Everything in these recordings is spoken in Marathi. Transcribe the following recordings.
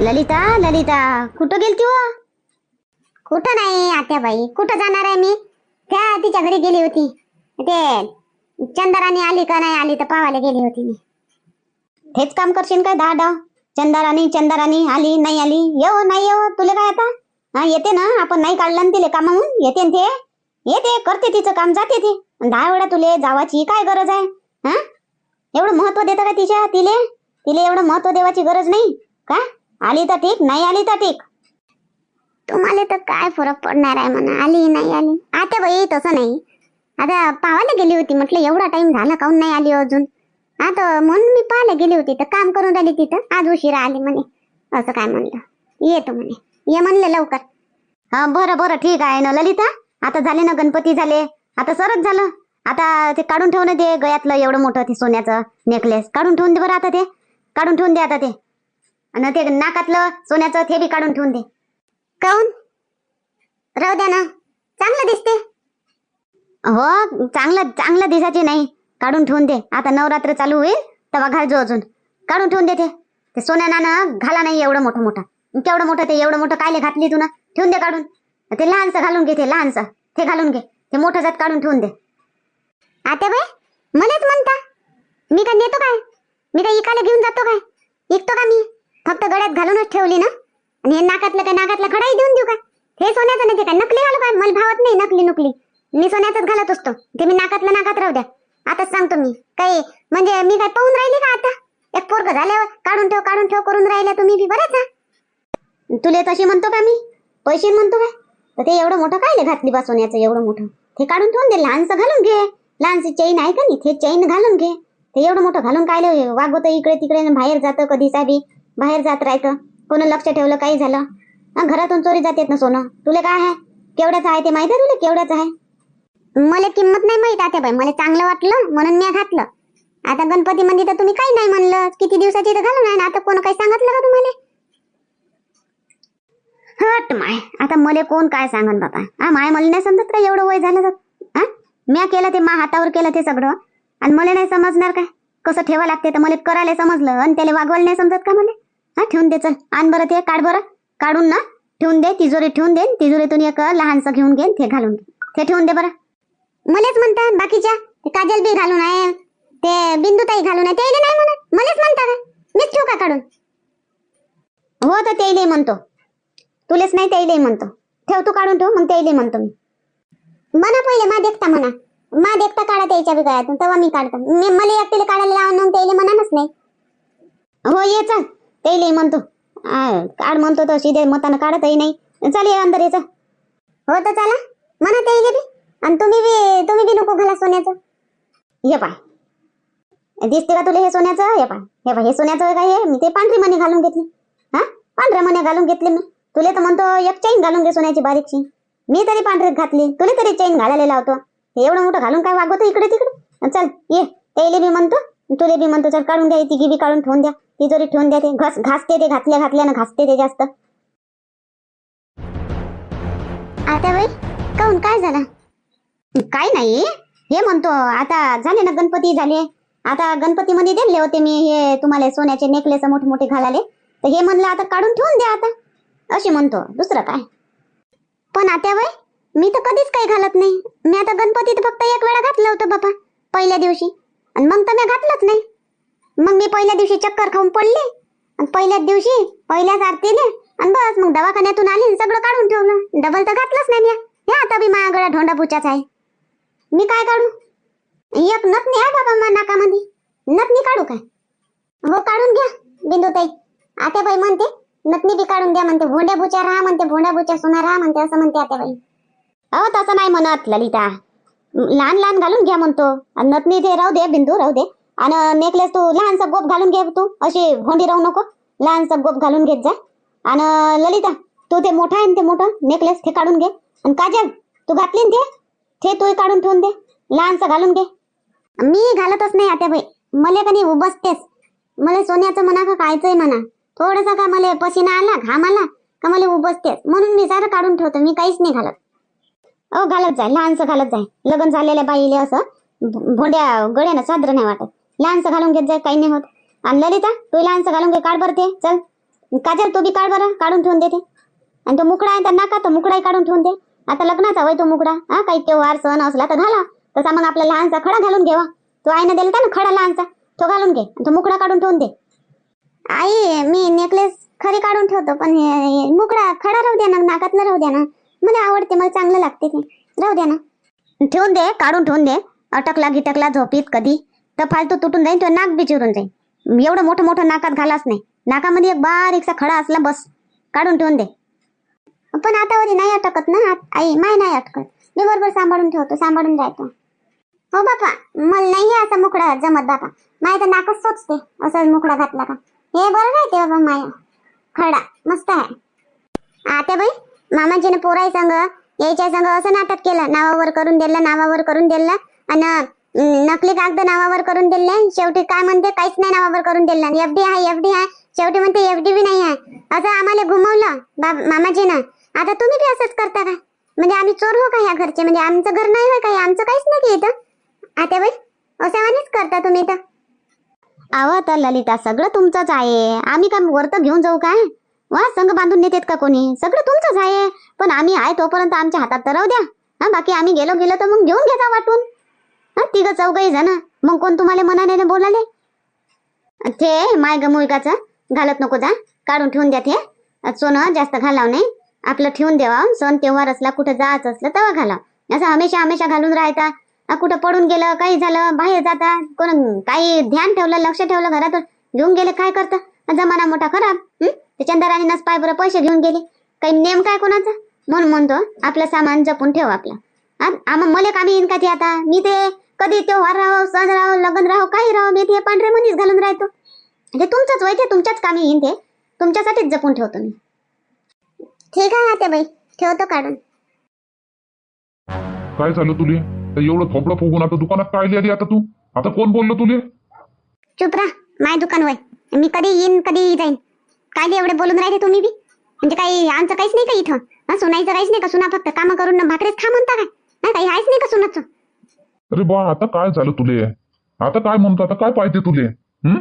ललिता ललिता कुठं गेलती व कुठं नाही आत्याबाई. कुठं जाणार आहे मी? त्या तिच्या घरी गेली होती. ते चंदराणी आली का नाही आली तर पावायला गेली होती मी. हेच काम करशील काय दहा डाव चंदाराणी चंदाराणी आली नाही आली? येऊ नाही येऊ? तुला काय आता? हा येते ना. आपण नाही काढलं ना तिले कामाहून. येते ना ते. येते करते तिचं काम जाते ती. दहा वेळा तुले जावाची काय गरज आहे? हा? एवढं महत्त्व देतं का तिच्या? तिले? तिले एवढं महत्त्व देवाची गरज नाही? का? आली तर ठीक नाही आली तर ठीक. तुम्हाला तर काय फरक पडणार आहे म्हणा आली नाही आली. आता बाई तसं नाही. आता पाहायला गेली होती म्हटलं एवढा टाइम झाला काऊन नाही आली अजून? आता म्हणून मी पाहायला गेली होती तर काम करून राहिली तिथं. आज उशिरा आली म्हणे असं काय म्हणलं. येतो म्हणे. ये म्हणलं लवकर. हा बरं बरं ठीक आहे ना ललिता. आता झाले ना गणपती झाले. आता सरच झालं. आता ते काढून ठेवणं दे ते गळ्यातलं एवढं मोठं ते सोन्याचं नेकलेस काढून ठेवून दे बरं आता ते. काढून ठेवून दे आता ते. आणि ते नाकातलं सोन्याचं ते बी काढून ठेवून दे. काऊन? राहू द्या ना. चांगलं दिसते. हो चांगलं चांगलं दिसायचे नाही. काढून ठेवून दे. आता नवरात्र चालू होईल तेव्हा घालजो अजून. काढून ठेवून दे ते ते सोन्या घाला नाही एवढं मोठं मोठं. केवढं मोठं ते एवढं मोठं कायले घातली तू ना? ठेवून दे काढून. ते लहानसं घालून घे ते लहानसं. ते घालून घे. ते मोठं जात काढून ठेवून दे. आता बाय मलाच म्हणता. मी काय नेतो काय? मी काय इकायला घेऊन जातो काय? ऐकतो का मी? फक्त गळ्यात घालूनच ठेवली ना? आणि हे नाकातलं काय नाकातला खडाही देऊन देऊ का? हे सोन्याचं नाही ते काय? नकली घालू काय? मला भावत नाही नकली नुकली. मी सोन्याचंच घालत असतो. ते मी नाकातलं नाकात राहू द्या. आताच सांगतो मी. काही म्हणजे मी काय पाहून राहिली का आता? एक पोरग झाल्यावर काढून ठेव काढून ठेव करून राहिल्या तुम्ही बी बरंच तुले तशी म्हणतो का मी? पैसे म्हणतो काय तर ते एवढं मोठं कायले घातली बा सोन्याचं एवढं मोठं? ते काढून ठेवून दे लहानसं घालून घे. लहानशी चैन आहे का नाही? ते चैन घालून घे. ते एवढं मोठं घालून काय वागवत इकडे तिकडे बाहेर जातं कधी बी. बाहेर जात राहायचं. कोण लक्ष ठेवलं काही झालं. घरातून चोरी जातेत ना सोनं. तुला काय आहे? केवढ्याचं आहे ते माहिती आहे तुला? केवढ्याचं आहे? मला किंमत नाही माहीत आता बाई मला चांगलं वाटलं म्हणून मी घातलं. आता गणपती मध्ये तर तुम्ही काही नाही म्हणलं. किती दिवसाची तर घालून आहे ना? आता कोण काही सांगितलं का तुम्हाला? हट माय. आता मले कोण काय सांगन बाबा हा माय मला नाही समजत का एवढं वय झालं तर? हा म्या केलं ते मा हातावर केलं ते सगळं. आणि मला नाही समजणार काय? कसं ठेवा लागते? तर मला करायला समजलं. आणि त्याला वागवायला नाही समजत का मला? हा ठेवून दे चल. आण बरं ते काढ बरं. काढून ना ठेवून दे तिजोरी ठेवून दे तिजोरीतून एक लहानसं घेऊन घे ते घालून घे. ते ठेवून दे बरं. मलेच म्हणतात बाकीच्या. काजल बी घालून आहे. ते बिंदुताई घालून आहे. ते नाही म्हणत. मलेच म्हणता मीच ठेवू का काढून? हो तर ते म्हणतो. तुलेच नाही त्याईले म्हणतो. ठेव तू काढून ठेव मग त्याईले म्हणतो मी. म्हणा पहिले मा देखता म्हणा मा देखता काढा त्याच्या बी गळ्यातून तेव्हा मी काढतो. मी मला एकटीला काढायला लावून मग त्याईले म्हणानच नाही. हो ये चल. त्याईले म्हणतो. काढ म्हणतो तर शिदे मतानं काढतही नाही. चल ये अंदर ये हो तर चला. म्हणा ते बी. आणि तुम्ही बी तुम्ही बी नको घाला सोन्याचं. हे पाय दिसते का तुला हे सोन्याचं? हे पाय हे पाय हे सोन्याचं काय हे? मी ते पांढरी मणी घालून घेतली. हा? पांढऱ्या मण्या घालून घेतली मी. तुला तर म्हणतो एक चैन घालून घे सोन्याची बारीकशी. मी तरी पांढरीत घातली. तुला तरी चैन घालायला लावतो. एवढं मोठं घालून काय वागवतो इकडे तिकडे? चल ये. त्याले मी म्हणतो. तुले बी म्हणतो चल काढून द्या तिघी बी काढून ठेवून द्या. तिजोरी ठेवून द्या ते घास घासते ते घातल्या घातल्यानं घासते ते जास्त. आता बाई काऊन काय झालं? काय नाही. हे म्हणतो आता झाले ना गणपती झाले. आता गणपतीमध्ये दिले होते मी हे तुम्हाला सोन्याचे नेकलेस मोठे मोठे घालाले तर हे म्हणलं आता काढून ठेवून द्या आता. अशी म्हणतो दुसरं काय? पण आता वय मी तर कधीच काही घालत नाही. मी आता गणपतीत फक्त एक वेळा घातलं होतं बाबा पहिल्या दिवशी. आणि मग तर मी घातलंच नाही. मग मी पहिल्या दिवशी चक्कर खाऊन पडले. आणि पहिल्याच दिवशी पहिल्याच आरतीने आणि बस मग दवाखान्यातून आली सगळं काढून ठेवलं. डबल तर घातलंच नाही मी. हे आता बी माझ्या गळ्या ढोंडा पुचाच आहे. मी काय काढू? एक नथनी आहे बाबा मा नाकामध्ये. नथनी काढू काय? हो काढून घ्या बिंदुताई. आत्याबाई म्हणते नथनी बी काढून द्या म्हणते. भोंड्या बुच्या राहा म्हणते भोंड्या बुच्या सुना राहा म्हणते असं म्हणते आत्याबाई. अहो तसं नाही म्हणत ललिता. लहान लहान घालून घ्या म्हणतो. आणि नथनी ते राहू दे बिंदू राहू दे. आणि नेकलेस तू लहानसा गोप घालून घे तू. अशी भोंडी राहू नको. लहानसा गोप घालून घेत जा. आणि ललिता तू ते मोठा आहे ना ते मोठं? नेकलेस ते काढून घे. आणि काजल तू घातली ते? ते तू काढून ठेवून दे. लहानसं घालून घे. मी घालतच नाही आता भाई मला कधी उभसतेस मला सोन्याचं म्हणा का कायचंय म्हणा. थोडस का मला पसीना आला घाम आला का मला उभसतेस म्हणून मी सारं काढून ठेवतो. मी काहीच नाही घालत. अहो घालत जाय लहानसं घालत जाय. लग्न झालेल्या बाईले असं भोंड्या गळ्यानं सादर नाही वाटत. लहानसं घालून घेत जाय काही नाही होत. आणि ललिता तू लहानसं घालून घे काढ भरते चल. काजल तो बी काढ बरं काढून ठेवून देते. आणि तो मुकडा आहे तर नाका तो मुकडाही काढून ठेवून दे? आता लग्नाचा वय तो मुकडा. हा काही तेव्हार सण असला तर घाला. तसा मग आपला लहानसा खडा घालून घेवा. तो आईनं दिला ना खडा लहानसा. तो घालून घे आणि तो मुकडा काढून ठेवून दे. आई मी नेकलेस खरी काढून ठेवतो पण हे मुकडा खडा राहू द्या ना नाकातलं राहू द्या ना. मला आवडते मला चांगलं लागते ते. राहू द्या ना. ठेवून दे काढून ठेवून दे. अटकला गिटकला झोपीत कधी. तर फालतू तुटून जाईल तो नाक बी चिरून जाईल एवढं मोठं मोठं नाकात घालाच नाही. नाकामध्ये एक बारीकसा खडा असला बस. काढून ठेवून दे. पण आता वरी नाही अटकत ना आई माय नाही अटकत. मी बरोबर सांभाळून ठेवतो सांभाळून राहतो. हो बापा मला नाही असा मुकडा जमत बापा. माय तर नाकच सोचते असं मुकडा घातला का. हे बरं राहते बाबा माया. खडा मस्त आहे. आता बाई मामाजीनं पोराय संग यायच्या संग असं नाटक केलं. नावावर करून दिलं नावावर करून दिलं. आणि नकली कागद नावावर करून दिले. शेवटी काय म्हणते? काहीच नाही नावावर करून दिलं. एफडी आहे एफडी आहे. शेवटी म्हणते एफडी बी नाही आहे. असं आम्हाला घुमवलं बाब मामाजीनं. आता तुम्ही बी असंच करता का म्हणजे आम्ही चोर हो का या घरचे? म्हणजे आमचं घर नाही होय काही आमचं काहीच नाही इथं? आता बाई अशावानीच करता तुम्ही तर आवा तर ललिता सगळं तुमचंच आहे. आम्ही काय वरत घेऊन जाऊ काय? वा संघ बांधून नेतेत का कोणी? सगळं तुमचंच आहे. पण आम्ही आहे तोपर्यंत आमच्या हातात तर राहू द्या. हा बाकी आम्ही गेलो गेलो तर मग घेऊन घेता वाटून. हा तिघ चौघही जण. मग कोण तुम्हाला मनाने बोलाले? ते माय ग मुलगाचं. घालत नको जा. काढून ठेवून द्या ते सोनं जास्त घालाव नाही. आपलं ठेवून देवा. सण तेव्हार असला कुठं जायचं असलं तेव्हा घाला असं हमेशा हमेशा घालून राहता. कुठं पडून गेलं काही झालं बाहेर जाता. कोण काही ध्यान ठेवलं लक्ष ठेवलं घरातून घेऊन गेले काय करतं? जमाना मोठा खराब. ते चंदराने नस पाय बरं पैसे घेऊन गेले. काही नेम काय कोणाचा? म्हणून म्हणतो आपलं सामान जपून ठेव आपलं? आम्हा मले कामी येईन का ते आता? मी ते कधी तेव्हार राहो सण राहो लग्न राहो काही राहो मी ते पांढरे मनीच घालून राहतो. म्हणजे तुमचंच वय ते तुमच्याच कामी येईन ते. तुमच्यासाठीच जपून ठेवतो मी. ठीक आहे आता बाई ठेवतो काढून. काय झालं तुले? तर एवढं थोपडं फुगून आता दुकानात काय आली आता तू? आता कोण बोललं तुले? चुप राहा माय दुकान वय. मी कधी येईन कधी जाईन. काय एवढे बोलून राहिले तुम्ही बी? म्हणजे काही आमचं काहीच नाही का इथं? हा सुनायचं काहीच नाही का? सुना फक्त कामं करून न भाकरीच खा म्हणता काय? हा काही आहेच नाही का सुनाचं? अरे बा आता काय झालं तुले? आता काय म्हणतो? आता काय पाहिजे तुले? हं?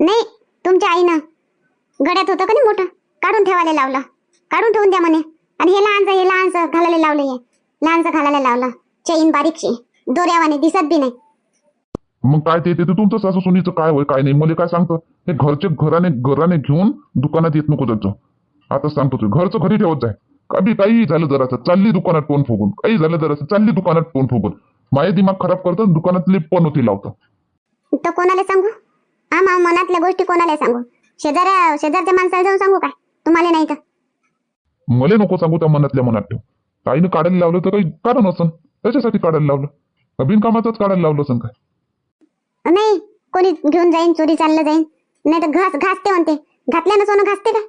नाही तुमच्या आईनं गड्यात होतं का नाही मोठं? काढून ठेवायला लावलं. काढून ठेवून द्या म्हणे. आणि हे लहानचं हे लहानचं घालायला लावलं हे. लहानचं घालायला लावलं. चैन बारीकशी. दोऱ्यावाने दिसत बी नाही. मग काय ते ते ते तुमचं सासू सुनीचं काय होय काय नाही? मला काय सांगतं? हे घरचे घराने घराने घेऊन दुकानात येत नको त्याचं. आता सांगतो तू घरचं घरी ठेवत जाय. कधी काही झालं जरासं चालली दुकानात तोंड फुगून. काही झालं जरासं चालली दुकानात तोंड फुगून. माझे दिमाग खराब करतं दुकानातली पण होती लावतं. तर कोणाला सांगू? हा मा मनातल्या गोष्टी कोणाला सांगू? शेजाऱ्या शेजारच्या माणसाला जाऊन सांगू काय? तुम्हाला नाही तर. मला नको सांगू त्या मनातल्या मनात ठेव. ताईनं काढायला लावलं तर काही कारण असन. त्याच्यासाठी काढायला लावलं. बिनकामाचंच काढायला लावलं असन काय? नाही कोणी घेऊन जाईन चोरी चाललं जाईन. नाही तर घास घासते म्हणते. घातल्यानं सोनं घासते का?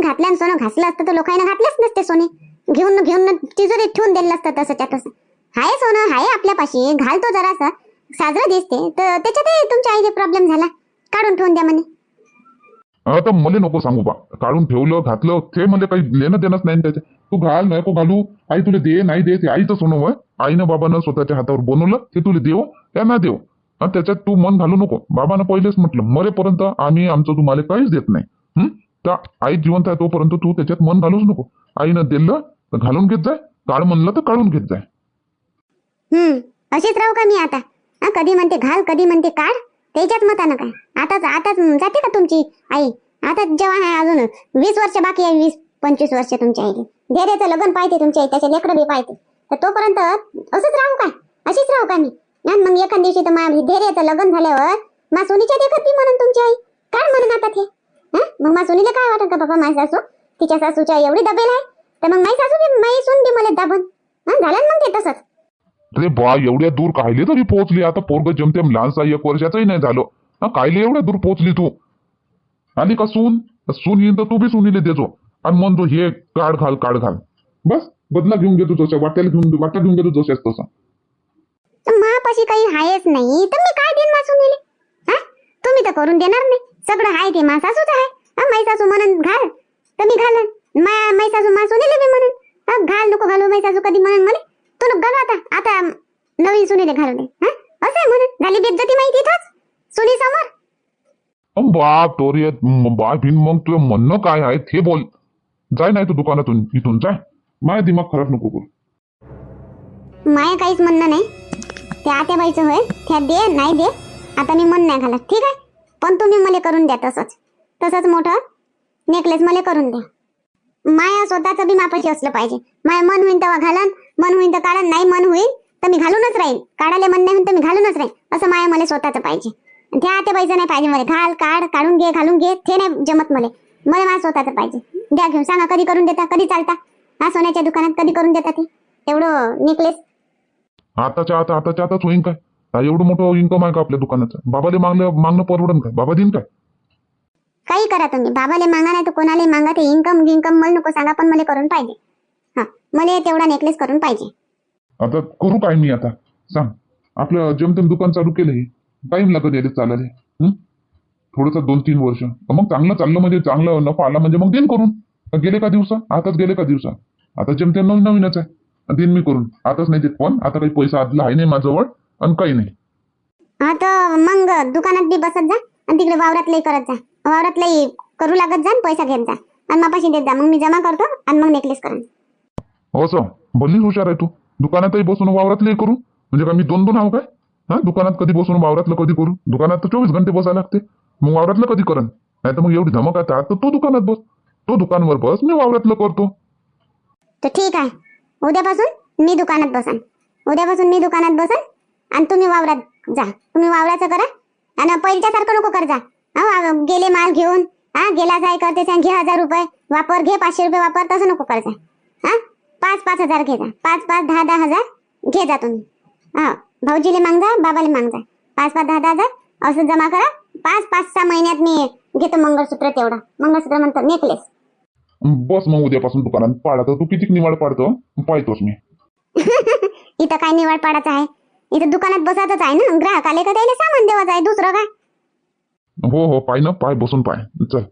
घातल्यानं सोनं घासलं असतं तर लोकांना घातलेच नसते सोने. घेऊन घेऊन तिजोरीत ठेवून दिलं असतं तसं त्या तसं. हाय सोनं हाय आपल्यापाशी. घालतो जरासा. साजरं दिसते. तर त्याच्यातही तुमच्या आईचे प्रॉब्लेम झाला. काढून ठेवून द्या म्हणे. आता मला नको सांगू बा. काढून ठेवलं घातलं ते मला काही लेणं देणंच नाही त्याचे. तू घाल नको घालू. आई तुला दे नाही दे ते आईचं सोनं होय आईनं बाबानं स्वतःच्या हातावर बनवलं ते तुला देऊ या ना देऊ. हा त्याच्यात तू मन घालू नको. बाबानं पहिलेच म्हटलं मरेपर्यंत आम्ही आमचं तुम्हाला काहीच देत नाही. हं? आई जिवंत आहे तोपर्यंत तू त्याच्यात मन घालूच नको. आईनं दिलं तर घालून घेत जाय. काळ म्हणलं तर काढून घेत जाय. हम्म अशीच राहू का मी आता? हा कधी म्हणते घाल कधी म्हणते काढ? त्याच्याच मतानं काय? आताच आताच जाते का तुमची आई? आता जेव्हा आहे अजून. वीस वर्ष बाकी आहे वीस पंचवीस वर्ष तुमच्या आईले धैर्याचं लग्न पाहिजे तुमच्या आई त्याचे लेकरं बी पाहिजे तर तोपर्यंत असंच राहू काय? अशीच राहू का मी? आणि मग एखाद दिवशी तर मा धैर्याचं लग्न झाल्यावर मा सोनीच्या देखत बी म्हणून तुमची आई. काय म्हणून आता ते? मग मा सोनीला काय वाटत का बाबा माझी सासू? तिच्या सासूच्या एवढी दबेल आहे? तर मग माझी सासू बी माई सून बी मला दाबन. झालं ना मग ते तसंच. अरे बा एवढ्या दूर कायले तरी पोहोचली? आता पोरग जमतेम लहानसा एक वर्षाचंही नाही झालं. हा कायले एवढ्या दूर पोहोचली तू? आली का सून? सून येईन तर तू बी सुनीले देजो. आणि म्हणतो हे काढ घाल काढ घाल. बस बदला घेऊन घेतो जसं वाट्याला घेऊन वाट्या घेऊन घेतो जशाच तसा. तर मापाशी काही आहेच नाही. तर मी काय देईन मा सुनीले हा? तुम्ही तर करून देणार नाही. सगळं आहे ते मा सासूच आहे माई सासू म्हणून घाल. तर मी घालन. मा माई सासू मा सुनीले बी म्हणून. घाल नको घालू. माई सासू कधी म्हणून म्हणे तू नको घालू आता. आता नवीन सुनीले घालू दे हा? असं आहे म्हणून. झाली बेज्जती माहिती इथंच सुनी समोर बाप टोरियत बा भिन मग तुझं म्हणणं काय आहे ते बोल. जाय नाही तू दुकानातून इथून जाय. माझा दिमाग खराब नको करू. माया काहीच म्हणणं नाही. त्या आत्याबाईचं होय. त्या दे नाही दे. आता मी मन नाही घालत. ठीक आहे? पण तुम्ही मला करून द्या तसंच. तसंच मोठं नेकलेस मला करून द्या. माया स्वतःचं बी मापाशी असलं पाहिजे. माया मन होईन तेव्हा घालन. मन होईन तर काढन. नाही मन होईल तर मी घालूनच राहीन. काढायला मन नाही तर मी घालूनच राहीन. असं माया मला स्वतःचं पाहिजे. त्या आत्याबाईचं नाही पाहिजे मला. घाल काढ काढून घे घालून घे. ते नाही जमत मला. मला माझं स्वतःचं पाहिजे. द्या घेऊन. सांगा कधी करून देता कधी चालता. हा सोन्याच्या दुकानात कधी करून देता ते? एवढं नेकलेस आताच्या आता आताच्या आताच होईन काय? हा, एवढं मोठं इन्कम आहे का आपल्या दुकानाचं? बाबाले मागलं मागणं परवडन काय? बाबा देईन काय? काही करा तुम्ही. बाबाले मागा नाही तर कोणाला मागा ते इन्कम गिन्कम मला नको सांगा पण मला करून पाहिजे. हा मला तेवढा नेकलेस करून पाहिजे. आता करू काय मी आता? सांग. आपलं जेमतेम दुकान चालू केलं हे टाइम लागत यायला चालायला? थोडंसं दोन तीन वर्ष. मग चांगलं चाललं म्हणजे चांगलं नफा आला म्हणजे मग देईन करून. गेले का दिवसा? आताच गेले का दिवसा? आता जेमतेम नवीन नवीनच आहे. देईन मी करून. आताच नाही देत पण आता काही पैसा आदला आहे नाही माझ्याजवळ आणि काही नाही. हा तर मग दुकानात बी बसत जा आणि तिकडे वावरातलंही करत जा. वावरातलंही करू लागत जा आणि पैसा घेत जा. आणि मापाशी देत जा. मग मी जमा करतो आणि मग नेकलेस करा असं भल्लीच हुशार आहे तू. दुकानातही बसून वावरातले करू. म्हणजे काय मी दोन दोन आहो काय? हा? दुकानात कधी बसून वावरातलं कधी करू? दुकानात तर चोवीस घंटे बसायला लागते. मग वावरातलं कधी करन नाही तर मग एवढी धमक आहे तर तू दुकानात बस. तो दुकानवर बस. मी वावरातलं करतो. तर ठीक आहे. उद्यापासून मी दुकानात बसन. उद्यापासून मी दुकानात बसन आणि तुम्ही वावरात जा. तुम्ही वावराचं करा आणि पहिल्यासारखं नको कर जा हा गेले माल घेऊन. हा गेला जाय करते घे हजार रुपये. वापर घे पाचशे रुपये वापर तसं नको कर जा हा पाच पाच हजार घे जा. पाच पाच दहा दहा हजार घे जा तुम्ही. हा भाऊजीले माग जा बाबाले माग जा पाच पाच दहा दहा हजार असं जमा करा. पाच पाच सहा महिन्यात मी घेतो मंगळसूत्र तेवढा. मंगळसूत्र म्हणतो नेकलेस बस मग उद्यापासून दुकानात पाडा तू किती निवाड पाडतो? पाहतोच मी. इथं काय निवड पाडायचं आहे? इथं दुकानात बसायचंच आहे ना? ग्राहक आले का त्याला सामान देवाचं आहे दुसरं काय? हो हो पाय ना पाय बसून पाय. चल.